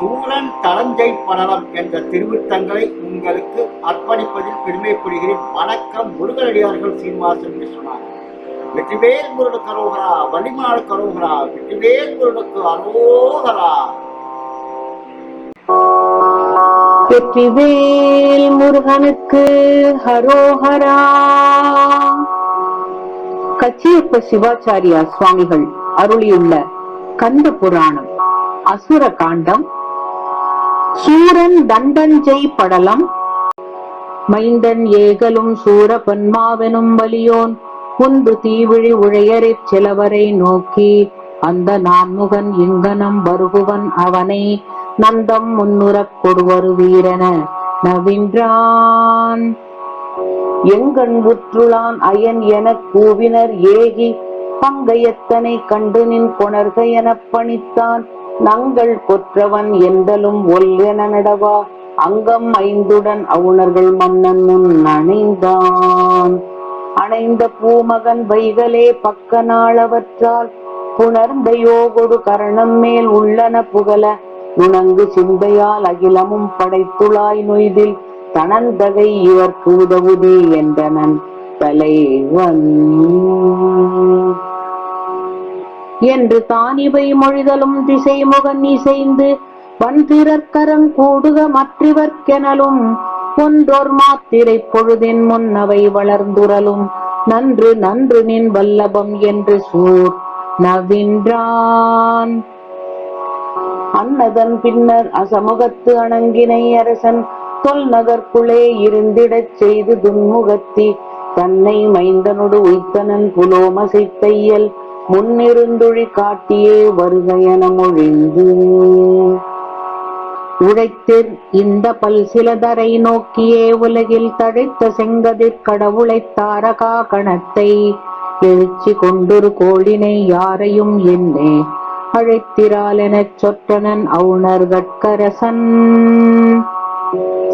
சூரன் தளஞ்சை படலம் என்ற திருவித்தங்களை உங்களுக்கு அர்ப்பணிப்பதில் பெருமைப்படுகிறேன். வணக்கம் முருகனடியார்கள் சீனிவாசன் விஸ்வநாத் வெற்றிவேல் முருகனுக்கு அரோகரா வள்ளிமாடு கரோகரா வெற்றிவேல் முருகனுக்கு அரோகரா. வெற்றிவேல் முருகனுக்கு ஹரோஹரா கச்சியப்ப சிவாச்சாரியா சுவாமிகள் அருளியுள்ள கந்த புராணம் அசுர காண்டம் சூரன் தண்டஞ்செய் படலம். மைந்தன் ஏகலும் சூர பன்மாவெனும் வலியோன். உந்து தீவிழி உழையறிச் சிலவரை நோக்கி அந்த நான்முகன் இங்கனம் வருகுவன் அவனை. நந்தம் முன்னுறக் கொடுவரு வீரன நவின்றான். எங்கண் உற்றுளான் அயன் எனக் கூவினர் ஏகி பங்கையத்தனை கண்டு நின் கொணர்க எனப் பணித்தான். நங்கள் கொற்றவன் எந்தலும் ஒல் என நடவா? அங்கம் ஐந்துடன் அவுணர்கள் மன்னன் முன் அணைந்தான். அணைந்த பூமகன் வைகலே பக்க நாளவற்றால் புணர்ந்த யோகொடு கரணம் மேல் உள்ளன புகழ நுணங்கு சிந்தையால் அகிலமும் படைத்துளாய் நொய்தில் தனந்தகை இவர்க்கு உதவுதி என்றனன் தலைவன். என்று தான் இவை மொழிதலும் திசைமுகன் இசைந்து வன்திரற்கரம் கூடுக மற்றவர்க்கெனலும் ஒன்றோர் மாத்திரை பொழுதின் முன்னவை வளர்ந்துரலும். நன்று நன்று நின் வல்லபம் என்று சூர் நவின்றான். அன்னதன் பின்னர் அசமுகத்து அணங்கினை அரசன் தொல்நகர்க்குள்ளே இருந்திடச் செய்து துன்முகத்தி தன்னை மைந்தனொடு உய்த்தனன் புலோமசைத்தையல் முன்னிருந்துழி காட்டியே வருகையன மொழிந்து. உழைத்திர் இந்த பல் சிலதரை நோக்கியே உலகில் தழைத்த செங்கதிர் கடவுளை தாரகா கணத்தை எழுச்சி கொண்டொரு கோழினை யாரையும் என்னே அழைத்திரால் எனச் சொற்றனன் அவுணர் கட்கரசன்.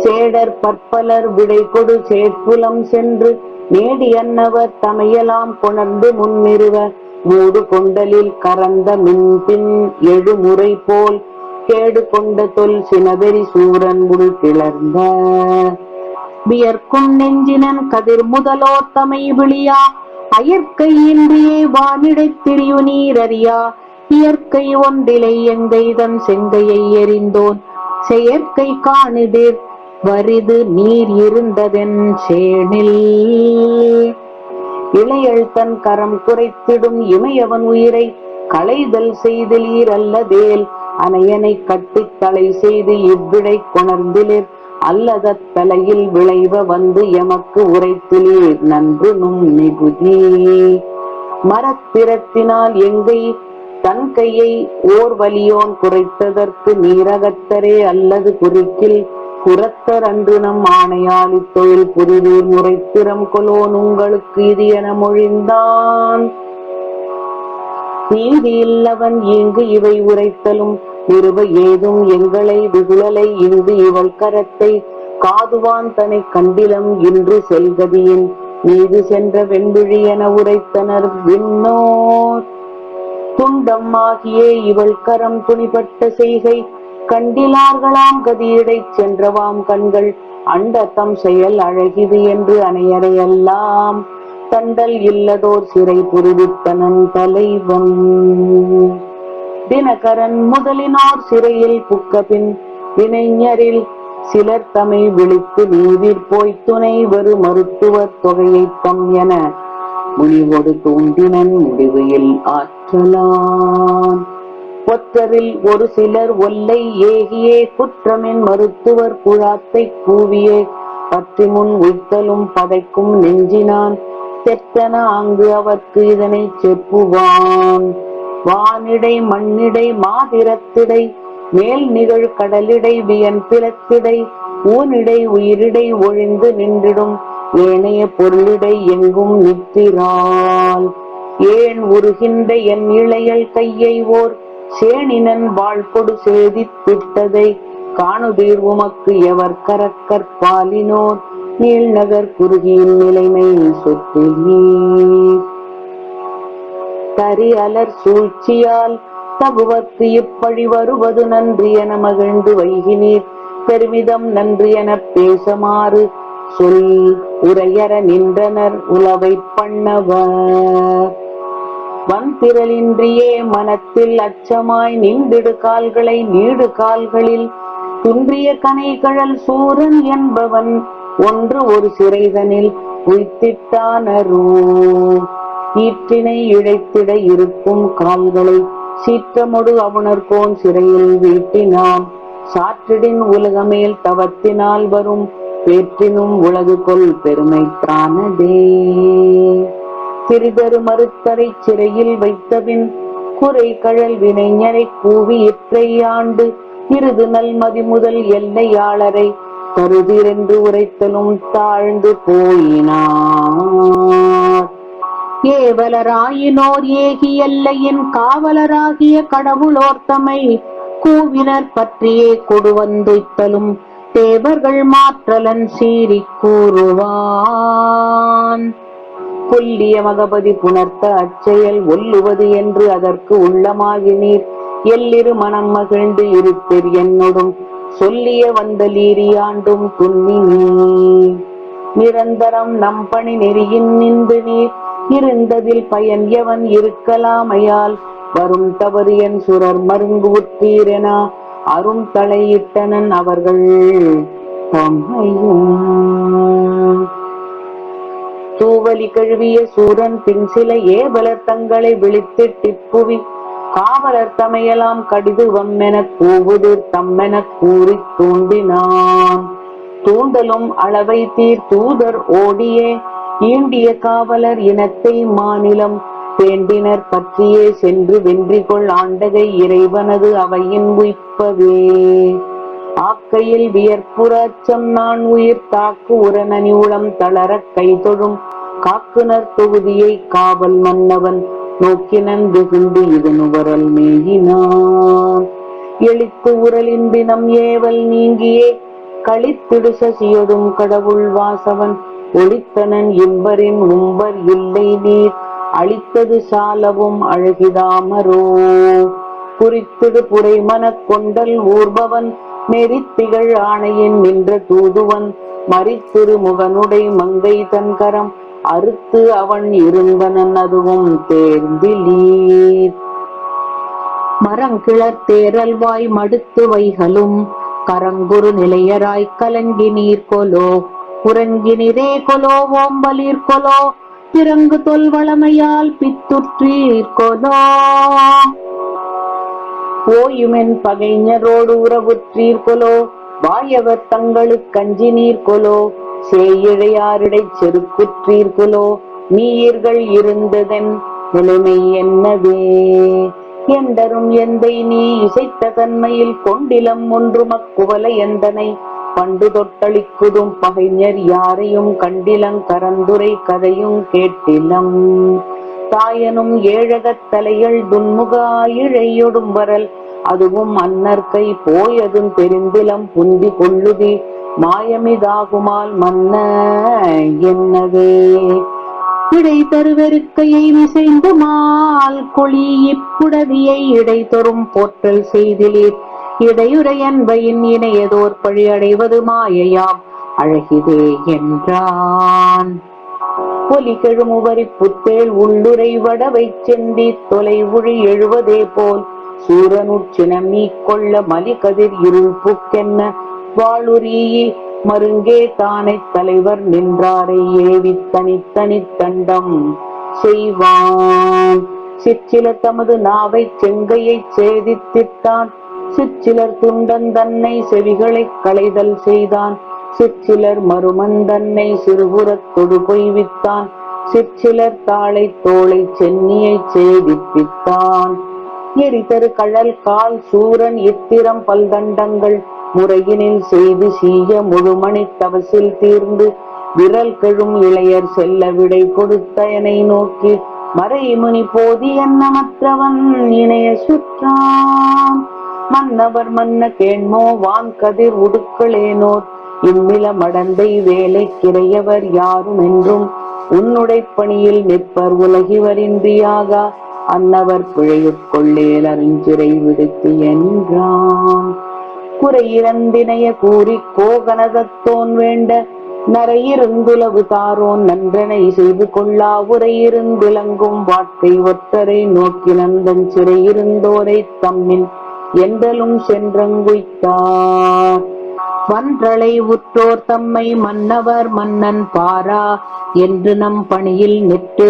சேடர் பற்பலர் விடை கொடு சேட்புலம் சென்று நேடி அன்னவர் தமையலாம் கொணர்ந்து முன்னிறுவ மூடு கொண்டலில் கரந்த மின்பின் எழுமுறை போல் கேடு கொண்ட தொல் சினவெறி சூரன் உள் கிளர்ந்த வியர்க்கும் நெஞ்சினன் கதிர் முதலோத்தமை விழியா அயற்கை இன்றியே வானிடைத் திரியு நீரறியா. இயற்கை ஒன்றிலை எங்கைதம் செங்கையை எறிந்தோன் செயற்கை காணுதிர் வரிது நீர் இருந்ததென் சேனில். இளையள் தன் கரம் குறைத்திடும் இமையவன் உயிரை களைதல் செய்தலீர் அல்லதேல் அனையனை கட்டித் தலை செய்து இவ்விடை கொணர்ந்திலிர். அல்லத தலையில் விளைவ வந்து எமக்கு உரைத்திலீர். நன்று நும் மிகுதி. மரத்திரத்தினால் எங்கை தன் கையை ஓர் வலியோன் குறைத்ததற்கு நீரகத்தரே அல்லது குறிக்கில் புறத்தர் அன்று நம் ஆணையால் இத்தொழில் புரிதீர் முறைத்திறம் கொலோன் உங்களுக்கு இது என மொழிந்தான். நீதி இல்லவன் இங்கு இவை உரைத்தலும் நிறுவ ஏதும் எங்களை விகுழலை இங்கு இவள் கரத்தை காதுவான் தனை கண்டிலம் இன்று செல்கதியின் மீது சென்ற வெண்விழி என உரைத்தனர் விண்ணோர். துண்டம் ஆகியே இவள் கரம் துணிபட்ட செய்கை கண்டிலார்களாம் கதியிடைச் சென்றவாம் கண்கள். அண்டத்தம் செயல் அழகிது என்று அணையறையெல்லாம். தண்டல் இல்லதோர் சிறை புரிவித்தனன் தலைவன். தினகரன் முதலினோர் சிறையில் புக்கபின் வினைஞரில் சிலர் தமை விழித்து நீவிற் போய் துணை வரு மருத்துவர் தொகையை தம் என முனிவோடு தூண்டினன் முடிவில் ஆற்றலான். ஒத்தரில் ஒரு சிலர் ஒல்லை ஏகியே குற்றமின் மருத்துவர் குழாத்தை கூவியே பற்றி முன் உய்த்தலும் பதைக்கும் நெஞ்சினான் செத்தன அங்கு அவர்க்கு இதனை செப்புவான். வானிடை மண்ணிடை மாதிரத்திடை மேல் நிகழ் கடலிடை வியன் பிறத்திடை ஊனிடை உயிரிடை ஒழிந்து நின்றிடும் ஏனைய பொருளிடை எங்கும் நிற்கிறாள். ஏன் உருகின்ற என் இளையல் கையை ஓர் சேணினன் வாழ்கொடு சேதித்திட்டதை காணுதீர் உமக்கு எவர் கரக்கற்பாலினோர் நீழ்நகர் குறுகியின் நிலைமை சொற்றிலீர் தரி அலர் சூழ்ச்சியால் தகுவத்து இப்பழி வருவது நன்றி என மகிழ்ந்து வைகினீர். பெருமிதம் நன்றி எனப் பேசமாறு சொல் உரையற நின்றனர் உலவை பண்ணவர். வன்திரளின்றியே மனத்தில் அச்சமாய் நின்றிடு கால்களை நீடு கால்களில். துன்றிய கனைகழல் சூரன் என்பவன் ஒன்று ஒரு சிறைதனில் உய்த்திட்டானரோ ஈற்றினை இழைத்திட இருக்கும் கால்களை சீற்றமொடு அவுணர்கோன் சிறையில் வீட்டினான் சாற்றிடின் உலகமேல் தவத்தினால் வரும் வேற்றினும் உலகு கொள் பெருமைத்தானதே சிறிதரு மறுத்தரை சிறையில் வைத்தபின் குறை கழல் வினைஞரை கூவி இற்றை ஆண்டு இருது நல்மதி முதல் எல்லையாளரை கருதிரென்று உரைத்தலும் தாழ்ந்து போயினார். ஏவலராயினோர் ஏகி எல்லையின் காவலராகிய கடவுளோர்த்தமை கூவினர் பற்றியே கொடுவந்துய்த்தலும் தேவர்கள் மாற்றலன் சீறி கூறுவார். கொல்லிய மகபதி புணர்த்த அச்செயல் ஒல்லுவது என்று அதற்கு உள்ளமாகினீர். எல்லிரு மனம் மகிழ்ந்து இருத்திர் என்னுடும். சொல்லிய வந்த லீரியாண்டும் துண்ணி நிரந்தரம் நம் பணி நெறியின் நின்று நீர். இருந்ததில் பயன் எவன் இருக்கலாமையால். வரும் தவறு என் சுரர் மருங்கு உற்றீரென. அரும் தலையிட்டனன் அவர்கள். தம்மையும் தூவலி கழுவிய சூரன் பின் சில ஏவலர் தங்களை விழித்திட்டிப்புவி காவலர் தமையலாம் கடிது வம்மெனக் கூவுது தம்மெனக் கூறித் தூண்டினான். தூண்டலும் அளவை தீர் தூதர் ஓடியே. ஈண்டிய காவலர் இனத்தை மாநிலம் வேண்டினர் பற்றியே சென்று வென்றிகொள் ஆண்டகை இறைவனது அவையின் உயிப்பவே. ஆக்கையில் வியற்புற நான் உயிர். தாக்கு உரநனி உளம் தளர கை தொழும். காக்குனர் தொகுதியை காவல் மன்னவன் நோக்கினன் வெகுண்டு இது நுவரல் மேயினான். எளித்து உரலின் தினம் ஏவல் நீங்கியே. களித்திடு சசியொடும் கடவுள் வாசவன். ஒளித்தனன் இம்பரின் உம்பர் இல்லை நீர். அளித்தது சாலவும் அழகிதாமரோ. குறித்திடு புரை மனக் கொண்டல் ஊர்பவன். நெறித்திகழ் ஆணையின் நின்ற தூதுவன் மறித்திருமுகனுடை மங்கை தன்கரம். அறுத்து அவன் இருந்தனன் அதுவும் தேர்ந்திலீர். மரங்கிளர் தேரல்வாய் மடுத்து வைகளும் கரங்குரு நிலையராய் கலங்கி நீர் கொலோ. உறங்கினிரே கொலோ ஓம்பலீர் கொலோ. பிறங்கு தொல் வளமையால் பித்துற்றீர் கொலோ. போயுமென் பகைஞரோடு உறவுற்றீர்கொலோ வாயவர் தங்களுக்கு கஞ்சி நீர்கொலோ சேயிழையாரிடை செருக்குற்றீர்கொலோ நீர்கள் இருந்ததென் நிலைமை என்னவே? எந்தரும் எந்தை நீ இசைத்த தன்மையில் கொண்டிலம் ஒன்று மக்குவல எந்தனை? பண்டு தொட்டளிக்குதும் பகைஞர் யாரையும் கண்டிலங் கரந்துரை கதையும் கேட்டிலம். தாயனும் ஏழகத் தலைகள் துன்முகா இழையொடும் வரல். அதுவும் அன்னர்கை போயதும் பெருந்திலம் புந்தி கொள்ளுதி. மாயமிதாகுமால் மன்ன என்னது? இடை தருவெருக்கையை விசைந்து மால் கொளி இப்புடவியை இடை தொறும் போற்றல் செய்திலீர் இடையுரையன்பையின் இணையதோர் பழி அடைவது மாயையாம். அழகிதே என்றான். ஒலி கெழுமுவரி புத்தேள் உள்ளுரை வடவை செந்தி தொலை உழி எழுவதே போல். சூரனுச்சினம் கொள்ள மலிகதிர் இருள் புக்கென்ன வாளுரிய மருங்கே தானை தலைவர் நின்றாரை ஏவி தனித்தனி தண்டம் செய்வான். சிற்சிலர் தமது நாவை செங்கையை சேதித்திட்டான். சிற்சிலர் துண்டன் தன்னை செவிகளை களைதல் செய்தான். சிற்சிலர் மறுமன் தன்னை சிறுபுறத் தொடு பொய்வித்தான் சிற்சிலர் தாளை தோளை சென்னியை சேதிப்பித்தான். எரிதரு கழல் கால் சூரன் இத்திரம் பல்தண்டங்கள் முறையினில் செய்து சீய முழுமணி தவசில் தீர்ந்து விரல் கெழும் இளையர் செல்ல விடை கொடுத்தயனை நோக்கி மறைமுனி போதி எண்ணமற்றவன் இணைய சுற்றான்? மன்னவர் மன்ன கேண்மோ வான் கதிர் உடுக்களேனோர் இம்மில மடந்தை வேலை கிரையவர் யாரும் என்றும் உன்னுடை பணியில் நிற்பர் உலகிவரின்றியாக அன்னவர் பிழையுட்கொள்ளேல் அறிஞ்சிறை விடுத்து என்றான். குறை இறந்தினைய கூறி கோகனதத்தோன் வேண்ட நரையிருந்துளவு தாரோன் நன்றனை செய்து கொள்ளா உரையிருந்திலங்கும் வாழ்க்கை ஒத்தரை நோக்கி நந்தன் சிறையிருந்தோரை தம்மின் என்றலும் சென்றங்குய்த்தார். வன்றளை உற்றோர் தம்மை மன்னவர் மன்னன் பாரா என்று நம் பணியில் நிற்று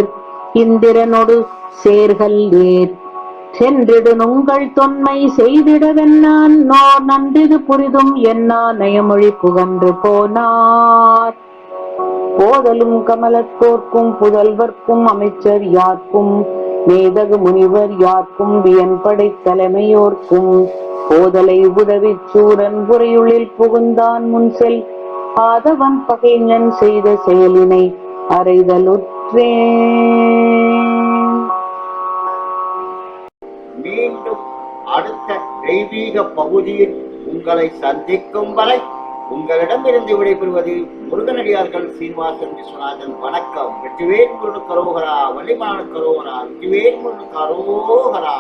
இந்திரனொடு சேர்கல் ஏர். சென்றிடுனுங்கள் தொன்மை செய்திடவென்னான். நோ நன்றிது புரிதும் என்னா நயமொழி புகன்று போனார். போதலும் கமலத்தோர்க்கும் புதல்வர்க்கும் அமைச்சர் யார்க்கும் மேதகு முனிவர் யார்க்கும் வியன்படை தலைமையோர்க்கும் போதலை உதவி சூரன் உரையுளில் புகுந்தான் முன் செல் ஆதவன் பகைஞன் செய்த செயலினை அறைதலுற்றே. மீண்டும் அடுத்த தெய்வீக பகுதியில் உங்களை சந்திக்கும் வரை உங்களிடமிருந்து விடைபெறுவது முருகனடியார்கள் சீனிவாசன் விஸ்வநாதன். வணக்கம். வெற்றிவேல் முருகன் கரோகரா வள்ளிமான கரோகரா வெற்றிவேல் முருகன் கரோகரா.